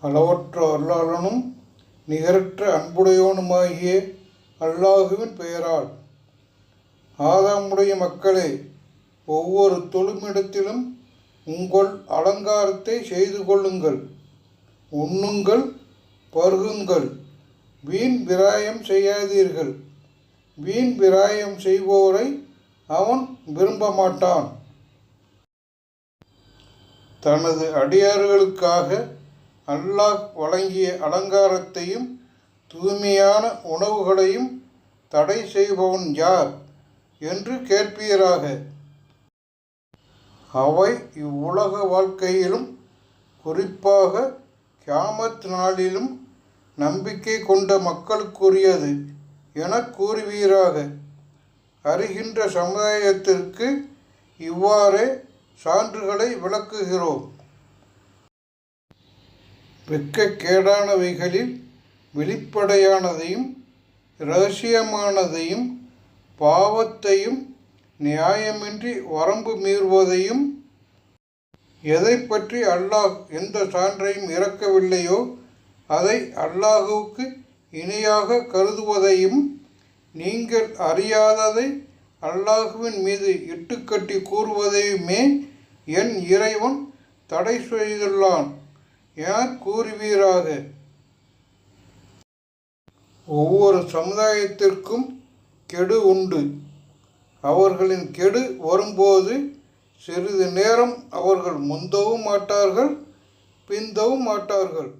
அளவற்ற அல்லாளனும் நிகரற்ற அன்புடையவனுமாகிய அல்லாஹுவின் பெயரால் ஆதாமுடைய மக்களே ஒவ்வொரு தொழுமிடத்திலும் உங்கள் அலங்காரத்தை செய்து கொள்ளுங்கள். உண்ணுங்கள் பருகுங்கள். வீண் விராயம் செய்யாதீர்கள். வீண் விராயம் செய்வோரை அவன் விரும்ப மாட்டான். தனது அடியார்களுக்காக அல்லாஹ் வழங்கிய அலங்காரத்தையும் தூய்மையான உணவுகளையும் தடை செய்பவன் யார்? என்று கேட்பீராக. அவை இவ்வுலக வாழ்க்கையிலும் குறிப்பாக கியாமத் நாளிலும் நம்பிக்கை கொண்ட மக்களுக்குரியது என கூறுவீராக. அறிகின்ற சமுதாயத்திற்கு இவ்வாறே சான்றுகளை விளக்குகிறோம். வெட்கக்கேடானவைகளில் வெளிப்படையானதையும் இரகசியமானதையும் பாவத்தையும் நியாயமின்றி வரம்பு மீறுவதையும் எதை பற்றி அல்லாஹ் எந்த சான்றையும் இறக்கவில்லையோ அதை அல்லாஹுவுக்கு இணையாக கருதுவதையும் நீங்கள் அறியாததை அல்லாஹுவின் மீது இட்டுக்கட்டி கூறுவதையுமே என் இறைவன் தடை செய்துள்ளான். யார் கூறுவீராக? ஒவ்வொரு சமுதாயத்திற்கும் கெடு உண்டு. அவர்களின் கெடு வரும்போது சிறிது நேரம் அவர்கள் முந்தவும் மாட்டார்கள் பிந்தவும் மாட்டார்கள்.